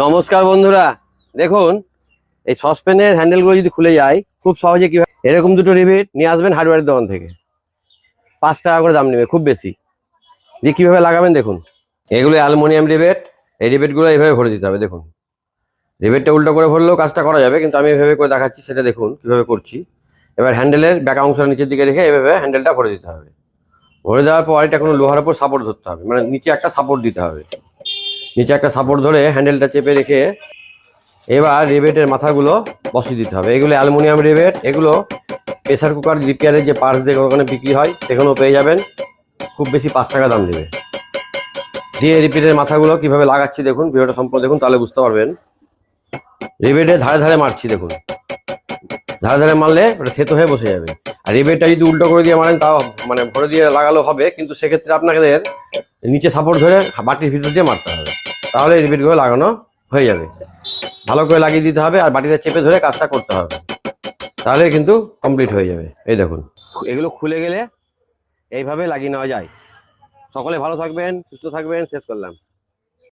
নমস্কার বন্ধুরা। দেখুন, এই সসপ্যানের হ্যান্ডেলগুলো যদি খুলে যায়, খুব সহজে কি হয় এরকম দুটো রিবিট নিয়ে আসবেন হার্ডওয়্যারের দোকান থেকে। পাঁচ টাকা করে দাম নেবে, খুব বেশি। দিয়ে কীভাবে লাগাবেন দেখুন। এগুলো অ্যালুমিনিয়াম রিবেট। এই রিবেটগুলো এইভাবে ভরে দিতে হবে, দেখুন। রিবেটটা উল্টো করে ভরলেও কাজটা করা যাবে, কিন্তু আমি এভাবে করে দেখাচ্ছি, সেটা দেখুন কীভাবে করছি। এবার হ্যান্ডেলের ব্যাক অংশটা নিচের দিকে রেখে এভাবে হ্যান্ডেলটা ভরে দিতে হবে। ভরে দেওয়ার পর এটা কোনো লোহার উপর সাপোর্ট ধরতে হবে মানে নিচে একটা সাপোর্ট দিতে হবে। নিচে একটা সাপোর্ট ধরে হ্যান্ডেলটা চেপে রেখে এবার রেবেটের মাথাগুলো বসিয়ে দিতে হবে। এগুলো অ্যালুমিনিয়াম রেবেট, এগুলো প্রেসার কুকার রিপেয়ারের যে পার্টস যেগুলো ওখানে বিক্রি হয়, সেখানেও পেয়ে যাবেন। খুব বেশি পাঁচ টাকা দাম দেবে দিয়ে রিপেটের মাথাগুলো কীভাবে লাগাচ্ছি দেখুন, ভিডিওটা সম্পূর্ণ দেখুন, তাহলে বুঝতে পারবেন। রিবেটের ধারে ধারে মারছি দেখুন। ধারে ধারে মারলে ওটা থেতো হয়ে বসে যাবে। আর রিবেটটা যদি উল্টো করে দিয়ে মারেন, তাও মানে ভরে দিয়ে লাগালেও হবে, কিন্তু সেক্ষেত্রে আপনাদের নিচে সাপোর্ট ধরে বাটির ভিতর দিয়ে মারতে হবে। তাহলে রিপিটগুলো লাগানো হয়ে যাবে। ভালো করে লাগিয়ে দিতে হবে আর বাটিটা চেপে ধরে কাজটা করতে হবে। তাহলে কিন্তু কমপ্লিট হয়ে যাবে। এই দেখুন। এগুলো খুলে গেলে এইভাবে লাগিয়ে নেওয়া যায়। সকলে ভালো থাকবেন, সুস্থ থাকবেন, শেষ করলাম।